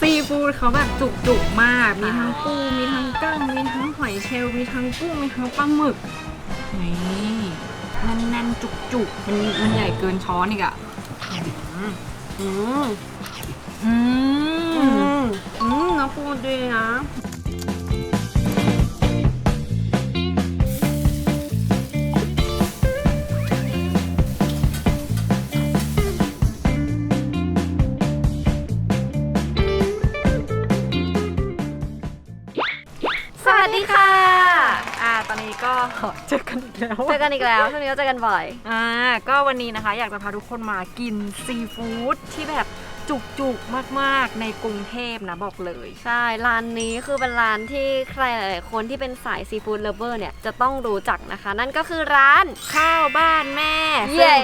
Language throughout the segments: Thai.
ซีฟู้ดเขาแบบจุกๆมาก มีทั้งปู มีทั้งกั้ง มีทั้งหอยเชลล์มีทั้งกุ้ง มีทั้งปลาหมึก นี่แน่นๆจุกๆ มันมันใหญ่เกินช้อนอีกอะ อืม อืม อืมอืมน้ำปูดีนะ ก็เจอกันอีกแล้วเจอกันอีกแล้วช่วงนี้ก็เจอกันบ่อย อ่าก็วันนี้นะคะ อยากจะพาทุกคนมากินซีฟู้ดที่แบบ จุกๆมากๆในกรุงเทพนะบอกเลย ใช่ ร้านนี้คือเป็นร้านที่ใครหลายๆคนที่เป็นสายซีฟู้ดเลเวอร์เนี่ยจะต้องรู้จักนะคะ นั่นก็คือร้านข้าวบ้านแม่เย่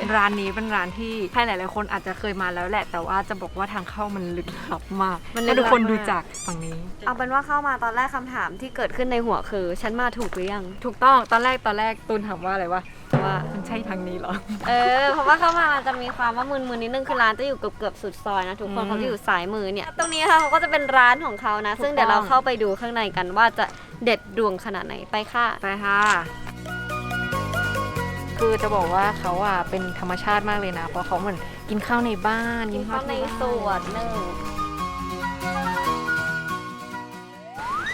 ซึ่งร้านนี้เป็นร้านที่ใครหลายๆคนอาจจะเคยมาแล้วแหละ แต่ว่าจะบอกว่าทางเข้ามันลึกลับมากมันให้ลึทุกกลับคนดูมากจากฝั่งนี้ เอาเป็นว่าเข้ามาตอนแรกคำถามที่เกิดขึ้นในหัวคือ ฉันมาถูกหรือยัง ถูกต้องตอนแรกตอนแรกตูนถามว่าอะไรวะว่ามันใช่ทางนี้เหรอ เออ เพราะว่าเข้ามามันจะมีความว่ามึนๆนิดนึงคือร้านจะอยู่เกือบๆสุดซอยนะทุกคนอืมเขาจะอยู่สายมือเนี่ย ตรงนี้ค่ะเขาก็จะเป็นร้านของเขานะถูกซึ่งเดี๋ยวเราต้องเข้าไปดูข้างในกันว่าจะเด็ดดวงขนาดไหนไปค่ะ ไปค่ะ คือจะบอกว่าเขาอะเป็นธรรมชาติมากเลยนะ เพราะเขาเหมือนกินข้าวในบ้านกินข้าวในสวนหนึ่ง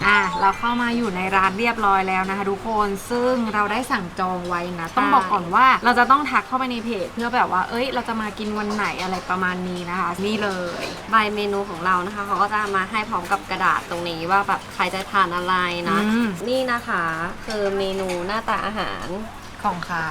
อะเราเข้ามาอยู่ในร้านเรียบร้อยแล้วนะคะทุกคนซึ่งเราได้สั่งจองไว้นะต้องบอกก่อนว่าเราจะต้องทักเข้าไปในเพจเพื่อแบบว่าเอ้ย เราจะมากินวันไหนอะไรประมาณนี้นะคะ นี่เลยใบเมนูของเรานะคะเขาก็จะมาให้พร้อมกับกระดาษตรงนี้ว่าแบบใครจะทานอะไรนะ อืม นี่นะคะ คือเมนูหน้าตาอาหาร ของเขา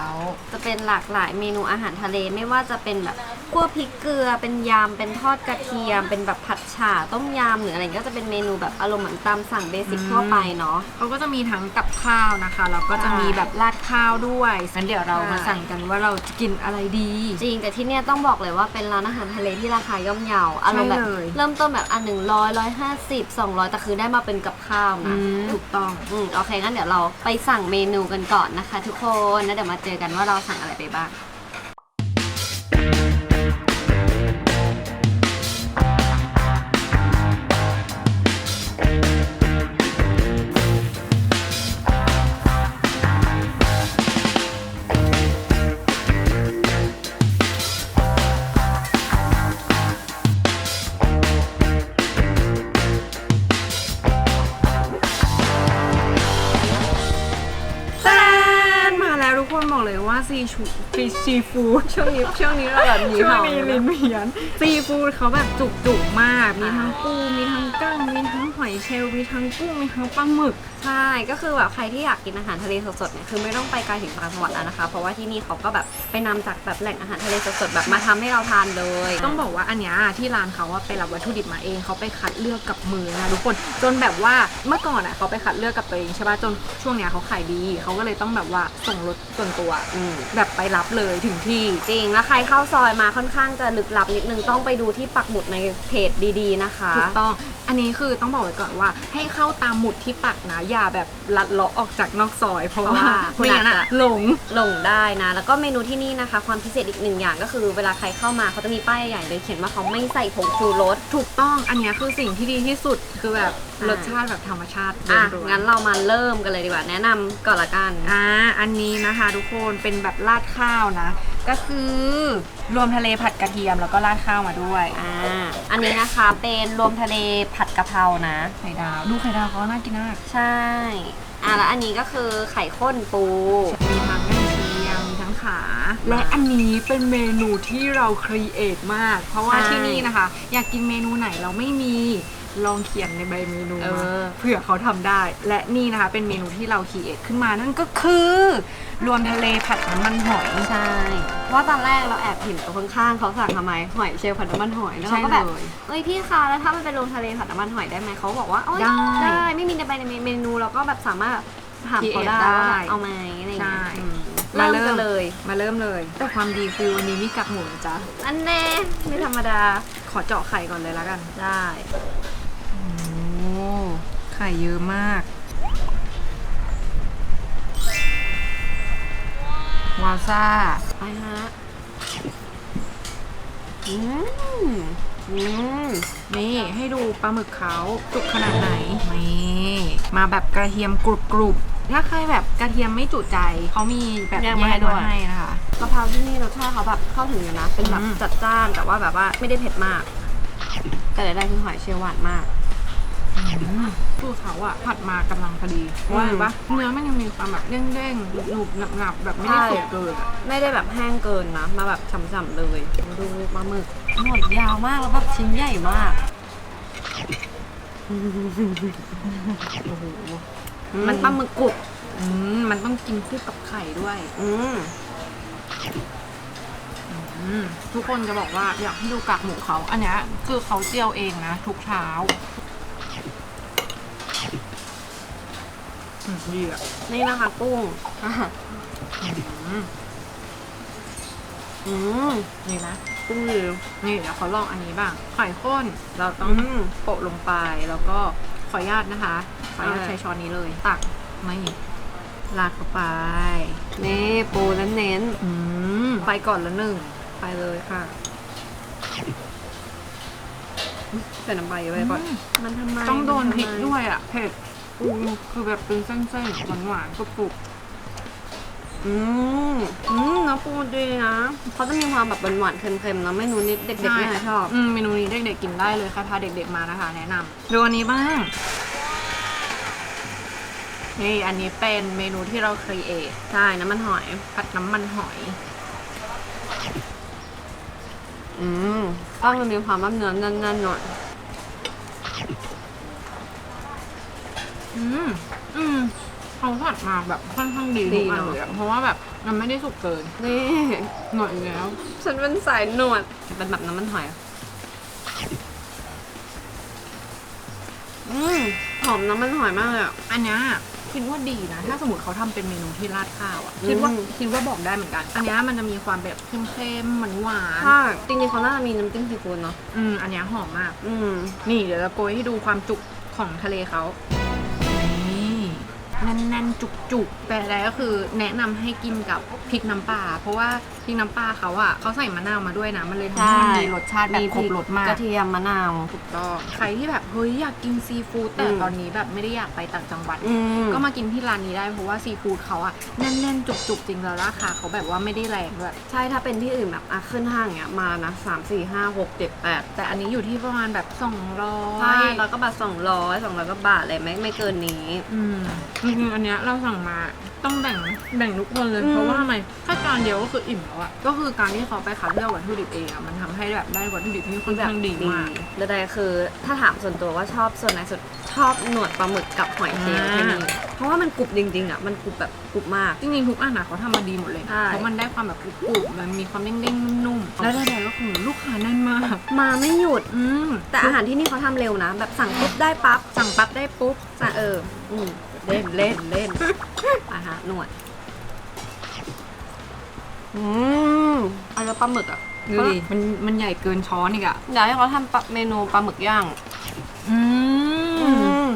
จะเป็นหลากหลายเมนูอาหารทะเลไม่ว่าจะเป็นแบบ คั่วพริกเกลือเป็นยำเป็นทอดกระเทียม เป็นแบบผัดฉ่าต้มยำหรืออะไรอย่างเงี้ยก็จะเป็นเมนูแบบอารมณ์เหมือนตามสั่งเบสิกทั่วไปเนาะ เขาก็จะมีทั้งกับข้าวนะคะแล้วก็จะมีแบบราดข้าวด้วยงั้นเดี๋ยวเรามาสั่งกันว่าเราจะกินอะไรดี จริงแต่ที่เนี่ยต้องบอกเลยว่าเป็นร้านอาหารทะเลที่ราคาย่อมเยาอารมณ์แบบใช่เลยเริ่มต้นแบบอันหนึ่งร้อยร้อยห้าสิบสองร้อยแต่คือได้มาเป็นกับข้าวนะถูกต้อง อืมโอเคงั้นเดี๋ยวเราไปสั่งเมนูกันก่อนนะคะ ทุกคนแล้วเดี๋ยวมาเจอกันว่าเราสั่งอะไรไปบ้างแต คนบอกเลยว่าซีชูฟีซีฟู้ดช่วงนี้ช่วงนี้เราแบบหนีช่วงเห่านี้ลิ้นเพียนซีฟู้ดเขาแบบจุกๆมาก มีทั้งปู มีทั้งกั้ง มีทั้งหอยเชลล์มีทั้งกุ้งมีทั้งปลาหมึก ใช่ ก็คือแบบใครที่อยากกินอาหารทะเลสดๆเนี่ยคือไม่ต้องไปไกลถึงต่างจังหวัดแล้วนะคะ เพราะว่าที่นี่เขาก็แบบไปนำจากแบบแหล่งอาหารทะเลสดๆแบบมาทำให้เราทานเลย ต้องบอกว่าอันเนี้ยที่ร้านเขาว่าไปรับวัตถุดิบมาเองเขาไปคัดเลือกกับมือนะทุกคนจนแบบว่าเมื่อก่อนอะเขาไปคัดเลือกกับตัวเองใช่ป่ะจนช่วงเนี้ยเขาขายดีเขาก็เลยต้องแบบว่าส่งรถส่วนตัวอืม แบบไปรับเลยถึงที่จริงแล้วใครเข้าซอยมาค่อนข้างจะลึกลับนิดนึงต้องไปดูที่ปักหมุดในเพจดีๆนะคะ ถูกต้องอันนี้คือต้องบอกไว้ก่อนว่า ให้เข้าตามหมุดที่ปักนะอย่าแบบลัดเลาะออกจากนอกซอย เพราะว่าเพราะว่าไม่งั้นอะคุณอาจจะ หลงลงได้นะ แล้วก็เมนูที่นี่นะคะ ความพิเศษอีกหนึ่งอย่างก็คือเวลาใครเข้ามาเขาจะมีป้ายใหญ่เลยเขียนว่าเขาไม่ใส่ผงชูรส ถูกต้องอันเนี้ยคือสิ่งที่ดีที่สุดคือแบบใช่ รสชาติแบบธรรมชาติอะล้วนๆงั้นเรามาเริ่มกันเลยดีกว่า แนะนำก่อนละกัน อ่าอันนี้นะคะทุกคนเป็นแบบราดข้าวนะ ก็คือรวมทะเลผัดกระเทียมแล้วก็ราดข้าวมาด้วยอ่า อันนี้นะคะเป็นรวมทะเลผัดกะเพรานะ ไข่ดาวดูไข่ดาวเขาน่ากินมากใช่ อ่าแล้วอันนี้ก็คือไข่ข้นปู มีทั้งกระเทียมมีทั้งขา และอันนี้เป็นเมนูที่เราครีเอทมาก เพราะว่าใช่ ที่นี่นะคะ อยากกินเมนูไหนเราไม่มี ลองเขียนในใบเมนูเอมาอเผื่อเขาทำได้ และนี่นะคะเป็นเมนูที่เราครีเอทขึ้นมานั่นก็คือ รวมทะเลผัดน้ำมันหอยใช่เพราะว่าตอนแรกเราแอบเห็นตัวข้างๆเขาสั่งทำไมหอยเชลล์ผัดน้ำมันหอยแล้วเราก็แบบใช่เลยเอ้ยพี่คะแล้วถ้ามันเป็นรวมทะเลผัดน้ำมันหอยได้ไหมเขาบอกว่าโอ้ยได้ได้ไม่มีในใบในเมนูเราก็แบบสามารถถามเขาได้ได้ว่าแบบเอาไหมอะไรอย่างเงี้ยใช่อืมเริ่มกันเลย มาเริ่มเลย แต่ความดีคือวันนี้มีกากหมูนะจ๊ะ อันแน่ไม่ธรรมดา ขอเจาะไข่ก่อนเลยแล้วกัน ได้โอ้ไข่เยอะมาก วาซ่า ไปฮะ อืมอืมนี่ให้ดูปลาหมึกเขาจุกขนาดไหน นี่มาแบบกระเทียมกรุบกรุบๆถ้าใครแบบกระเทียมไม่จุใจ เขามีแบบแยแยกกมาให้มาด้วยให้นะคะกะเพราที่นี่รสชาติเขาแบบเข้าถึงอยู่นะ เป็นแบบอืมจัดจ้านแต่ว่าแบบว่าไม่ได้เผ็ดมาก แต่ใดๆคือหอยเชลล์หวานมาก คือเขาอะผัดมากำลังพอดีเพราะว่าอะไรปะเนื้อมันยังมีความแบบเด้งๆหนุบๆหนับๆแบบไม่ได้ใช่สุกเกินอะไม่ได้แบบแห้งเกินนะ มาแบบฉ่ำๆเลย ดูปลาหมึกหนวดยาวมากแล้วแบบชิ้นใหญ่มาก โอ้โหมันปลาหมึกกรุบอืมมันต้องกินคู่กับไข่ด้วย อืมอืมทุกคนจะบอกว่าอยากให้ดูกากหมูเขา อันเนี้ยคือเขาเจียวเองนะ ทุกเช้าอืม ดีอะนี่นะคะกุ้งอะอืมอืมนี่นะกุ้งดีนี่เดี๋ยวเขาลองอันนี้บ้างไข่ข้นเราต้องอืมโปะลงไปแล้วก็ขออนุญาตนะคะขออนุญาตเอาเลยใช้ช้อนนี้เลย ตักไม่ลาดเข้าไปนี่ปูเน้นอืมไปก่อนละหนึ่งๆไปเลยค่ะใส่น้ำปลาเยอะไปก่อนมันทำไมต้องโดนมัพริกทำไมด้วยอะเผ็ด อืมคือแบบเป็นเส้นๆหวานๆกรุบอืมอืมเนื้อปูดีนะเขาจะมีความแบบหวานๆเค็มๆนะไม่นูนิดเด็กๆเนี่ยชอบ อืมเมนูนี้เด็กๆกินได้เลยค่ะพาเด็กๆมานะคะ แนะนำดูอันนี้บ้าง นี่อันนี้เป็นเมนูที่เราครีเอทใช่น้ำมันหอยผัดน้ำมันหอย อืมต้องมันมีความว่าเนื้อแน่นๆหน่อย อืม อืมเขาผัดมาแบบค่อนข้างดีทุกอันเลยอะเพราะว่าแบบมันไม่ได้สุกเกินนี่ หน่อยแล้ว ฉันเป็นสายหนวดเป็นแบบน้ำมันหอย อืมหอมน้ำมันหอยมากเลยอะอันเนี้ยคิดว่าดีนะ ถ้าสมมติเขาทำเป็นเมนูที่ราดข้าวอะคิดว่าอืม คิดว่าบอกได้เหมือนกัน อันเนี้ยมันจะมีความแบบเค็มๆหวานหวานๆ ใช่จริงๆเขาน่าจะมีน้ำจิ้มซีฟู้ดเนาะ อืม อันเนี้ยหอมมาก อืม นี่เดี๋ยวจะโกยให้ดูความจุกของทะเลเขานี่ แน่นๆ จุกๆ แต่ใดก็คือแนะนำให้กินกับพริกน้ำปลาเพราะว่าพริกน้ำปลาเขาอะเขาใส่มะนาวมาด้วยนะ มันเลยทำให้มันมีรสชาติแบบครบรสมากกระเทียมมะนาว ถูกต้องใครที่แบบเฮ้ยอยากกินซีฟู้ดแต่อืม ตอนนี้แบบไม่ได้อยากไปต่างจังหวัด อืม ก็มากินที่ร้านนี้ได้เพราะว่าซีฟู้ดเขาอะแน่นๆ จุกๆ จริงแล้วราคาเขาแบบว่าไม่ได้แรงด้วย ใช่ถ้าเป็นที่อื่นแบบอะขึ้นห้างเงี้ยมานะสามสี่ห้าหกเจ็ดแปดแต่อันนี้อยู่ที่ประมาณแบบ 200ใช่แล้วก็บาทสองร้อยสองร้อยก็บาทเลยไม่ไม่เกินนี้ อืมจริงๆอันเนี้ยเราสั่งมาต้องแบ่งแบ่งทุกคนเลย อืม เพราะว่าทำไมแค่จานเดียวก็คืออิ่มแล้วอะก็คือการที่เขาไปคัดเลือกวัตถุดิบเองอะมันทำให้แบบได้วัตถุดิบที่ค่อนข้างดีมาก แล้วใดคือถ้าถามส่วนตัวว่าชอบส่วนไหนสุดชอบหนวดปลาหมึกกับหอยเชลล์อ่าที่นี่เพราะว่ามันกรุบจริงๆอะมันกรุบแบบกรุบมาก จริงๆทุกอันอะเขาทำมาดีหมดเลยใช่ เพราะมันได้ความแบบกรุบๆมันมีความเด้งๆนุ่มๆแล้วใดๆก็คือลูกค้าแน่นมาก มาไม่หยุด อืมแต่อาหารที่นี่เขาทำเร็วนะ แบบสั่งปุ๊บได้ปั๊บสั่งปั๊บได้ปุ๊บสั่งเอออืม เล่นเล่นเล่นอาหารหนวดอืมอันแล้วปลาหมึกอะดูดิมันมันใหญ่เกินช้อนอีกอะอยากให้เขาทำปลาเมนูปลาหมึกย่าง อือืมม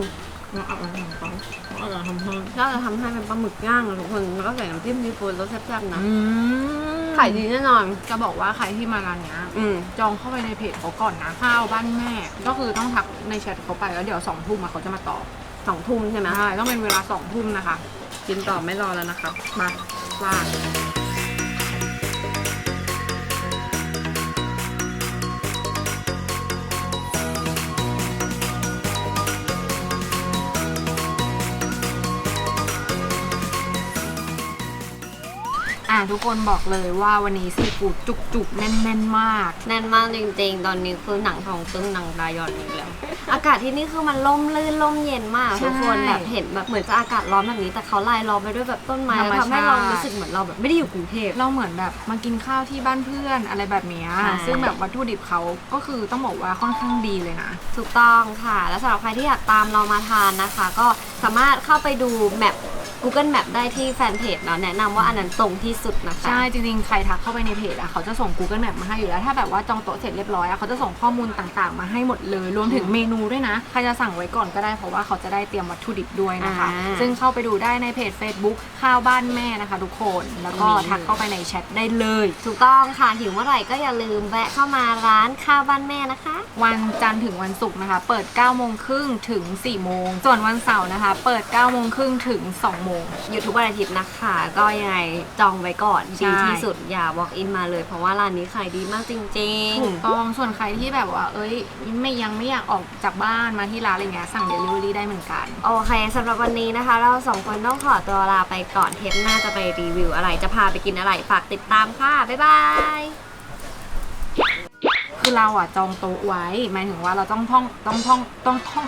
เราเอาอะไรของเขาเอาอะไรทำเพิ่มน่าจะทำให้เป็นปลาหมึกย่างอะทุกคนแล้วก็ใส่น้ำจิ้มซีฟู้ดรสแซ่บๆนะอืมขายดีแน่นอน จะบอกว่าใครที่มาร้านเนี้ยอืมจองเข้าไปในเพจเขาก่อนนะข้าวบ้านแม่ ก็คือต้องทักในแชทเขาไปแล้วเดี๋ยวสองทุ่มอะเขาจะมาตอบ สองทุ่มใช่ไหมใช่ต้องเป็นเวลาสองทุ่มนะคะ กินต่อไม่รอแล้วนะครับมาลาดอะทุกคนบอกเลยว่าวันนี้ซีฟู้ดจุกๆ แน่นๆ มาก แน่นมากจริงๆ ตอนนี้คือหนังทองตึ้งหนังตายอนอีกแล้ว อากาศที่นี่คือมันล่มลื่นล่มเย็นมากใช่ทุกคนแบบเห็นแบบเหมือนจะอากาศร้อนแบบนี้แต่เขาลายล้อมไปด้วยแบบต้นไม้ธรรมแล้วทำให้ชาติเรารู้สึกเหมือนเราแบบไม่ได้อยู่กรุงเทพ เราเหมือนแบบมากินข้าวที่บ้านเพื่อนอะไรแบบเนี้ยใช่ ซึ่งแบบวัตถุดิบเขาก็คือต้องบอกว่าค่อนข้างดีเลยนะ ถูกต้องค่ะ และสำหรับใครที่อยากตามเรามาทานนะคะ ก็สามารถเข้าไปดูแมป Google Map ได้ที่แฟนเพจเนาะแนะนำว่าอันนั้นตรงที่สุดนะคะ ใช่จริงๆ ใครทักเข้าไปในเพจอะเขาจะส่ง Google Map มาให้อยู่แล้ว ถ้าแบบว่าจองโต๊ะเสร็จเรียบร้อยอะเขาจะส่งข้อมูลต่างๆ มาให้หมดเลย รวมถึงเมนูด้วยนะ ใครจะสั่งไว้ก่อนก็ได้เพราะว่าเขาจะได้เตรียมวัตถุดิบด้วยนะคะ อ่า ซึ่งเข้าไปดูได้ในเพจ Facebook ข้าวบ้านแม่นะคะทุกคน แล้วก็นี่ทักเข้าไปในแชทได้เลย ถูกต้องค่ะหิวเมื่อไหร่ก็อย่าลืมแวะเข้ามาร้านข้าวบ้านแม่นะคะ วันจันทร์ถึงวันศุกร์นะคะ เปิด9โมงครึ่งถึง4โมง ส่วนวันเสาร์นะคะ เปิด9โมงครึ่งถึง2โมงหยุดทุกวันอาทิตย์นะคะ ก็ยังไงจองไว้ก่อนใช่ ดีที่สุดอย่า walk in มาเลย เพราะว่าร้านนี้ขายดีมากจริง ถูกต้องส่วนใครที่แบบว่า เอ้ย ไม่ยังไม่อยากออกจากบ้านมาที่ร้านอะไรเงี้ยสั่งเดลิเวอรี่ได้เหมือนกัน ๆ โอเคสำหรับวันนี้นะคะ เราสองคนต้องขอตัวลาไปก่อนเทปหน้าจะไปรีวิวอะไรจะพาไปกินอะไรฝากติดตามค่ะ บ๊ายบาย คือเราอะจองโต๊ะไว้ หมายถึงว่าเราต้องท่องต้องท่องต้องท่อง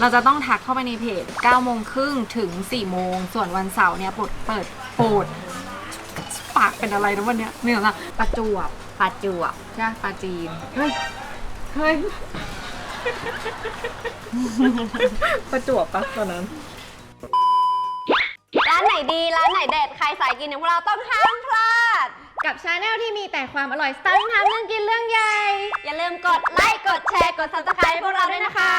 เราจะต้องทักเข้าไปในเพจ9โมงครึ่งถึง4โมง ส่วนวันเสาร์เนี่ยเปิดเปิดโปรดปากเป็นอะไรนะวันเนี้ยเหนื่อยละประจวบปัจจวบใช่ปะปลาจีน เฮ้ย เฮ้ย ประจวบปะตอนนั้น ร้านไหนดี ร้านไหนเด็ด ใครสายกินอย่างพวกเราต้องห้ามพลาด กับชาแนลที่มีแต่ความอร่อยสไตล์ทำเรื่องกินเรื่องใหญ่ อย่าลืมกดไลค์ กดแชร์ กด subscribe ให้พวกเราด้วยนะคะ